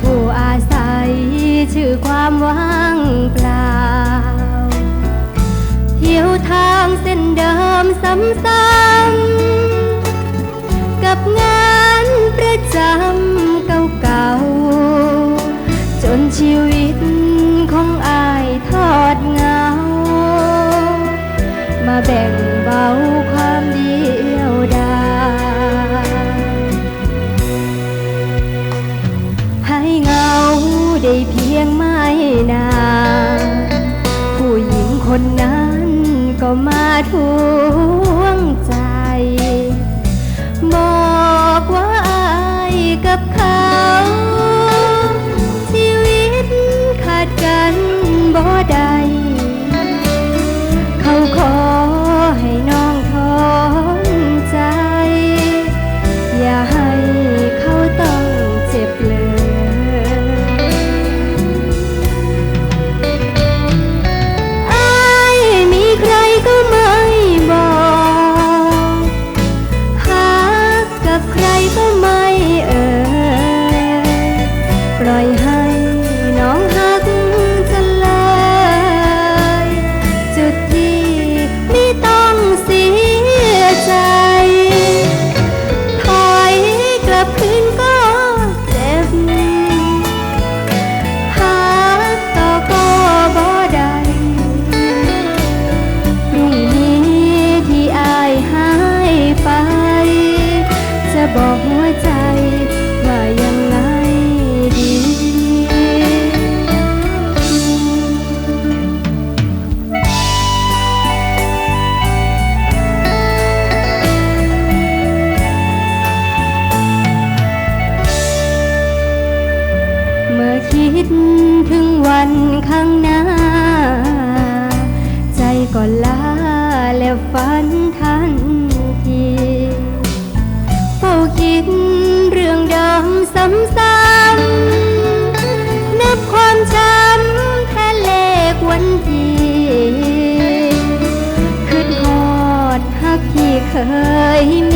ผู้อาศัย ชื่อความว่างเปล่าหิวทางเส้นเดิมซ้ำซ้ำ ได้เพียงไม่นานผู้หญิงคนนั้นก็มาทวงใจ บอกว่าอายกับเขา บอกหัวใจว่ายังไงดี เมื่อคิดถึงวันข้างหน้า ใจก็ล้าแล้วฝันทัน ยมี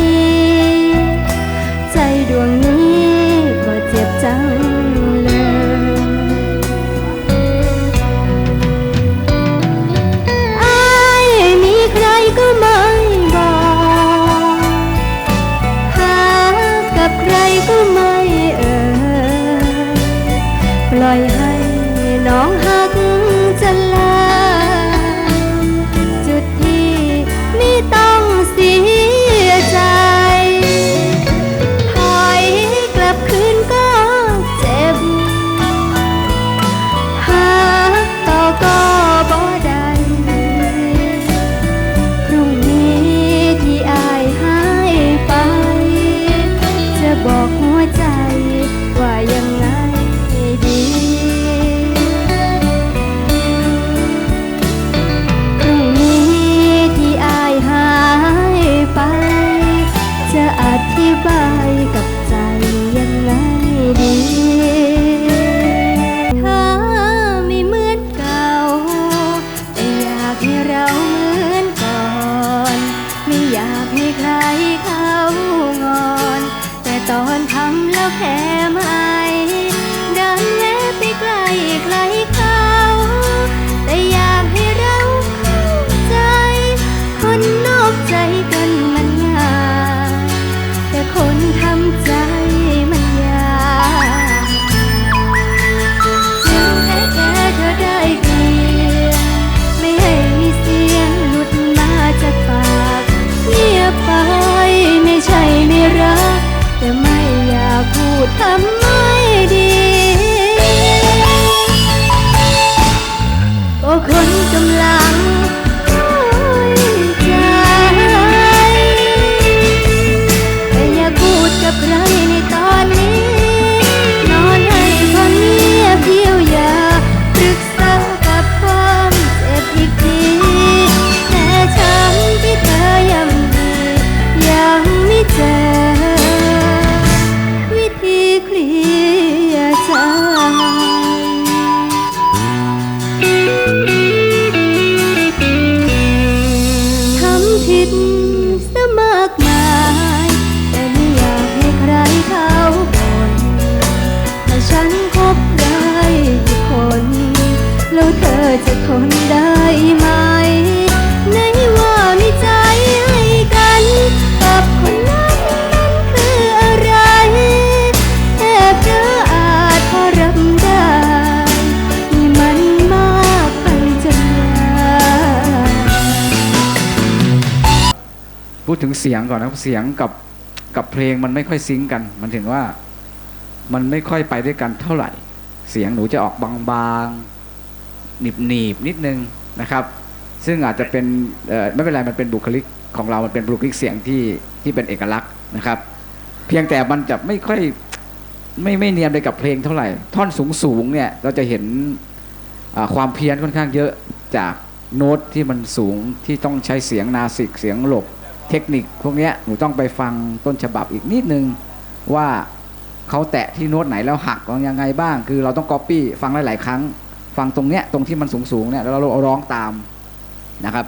ฉันคบได้คน แล้วเธอจะทนได้ไหม ในว่ามีใจให้กัน กับคนนั้นนั้นคืออะไรแทบเจออาจพอรับได้นี่มันมากไปจังพูดถึงเสียงก่อนนะเสียงกับกับเพลงมันไม่ค่อยซิงกัน มันถึงว่า มันไม่ค่อยไปด้วยกันเท่าไหร่ เสียงหนูจะออกบางๆหนีบหนีบๆนิดนึงนะครับ ซึ่งอาจจะเป็นไม่เป็นไรมันเป็นบุคลิกของเรา มันเป็นบุคลิกเสียงที่ที่เป็นเอกลักษณ์นะครับ เพียงแต่มันจะไม่ค่อยไม่ไม่เนียนไปกับเพลงเท่าไหร่ ท่อนสูงสูงๆเนี่ยเราจะเห็นความเพี้ยนค่อนข้างเยอะจากโน้ตที่มันสูงที่ต้องใช้เสียงนาสิกเสียงหลบเทคนิค พวกนี้หนูต้องไปฟังต้นฉบับอีกนิดนึงว่า เขาแตะที่โน้ตไหนแล้วหักยังไงบ้าง คือเราต้องก๊อปปี้ฟังหลายๆครั้ง ฟังตรงเนี้ยตรงที่มันสูงๆเนี่ยแล้วเราร้องตามนะครับ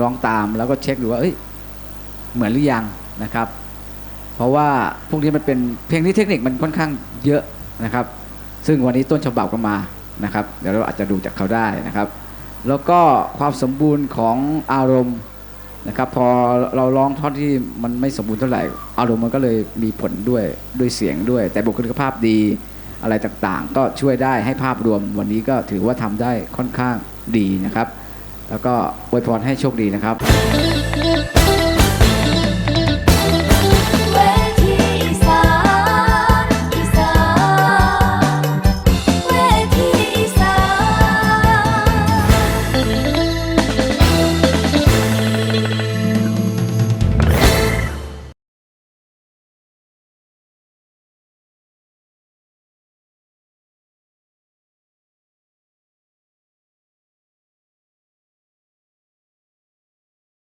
ร้องตามแล้วก็เช็คดูว่าเอ้ยเหมือนหรือยังนะครับ เพราะว่าพวกนี้มันเป็นเพลงนี้เทคนิคมันค่อนข้างเยอะนะครับ ซึ่งวันนี้ต้นฉบับก็มานะครับ เดี๋ยวเราอาจจะดูจากเขาได้นะครับ แล้วก็ความสมบูรณ์ของอารมณ์ นะครับพอเราร้องท่อนที่มันไม่สมบูรณ์เท่าไหร่ อารมณ์มันก็เลยมีผลด้วยด้วยเสียงด้วย แต่บุคลิกภาพดีอะไรต่างๆ ก็ช่วยได้ให้ภาพรวมวันนี้ก็ถือว่าทำได้ค่อนข้างดีนะครับ แล้วก็อวยพรให้โชคดีนะครับ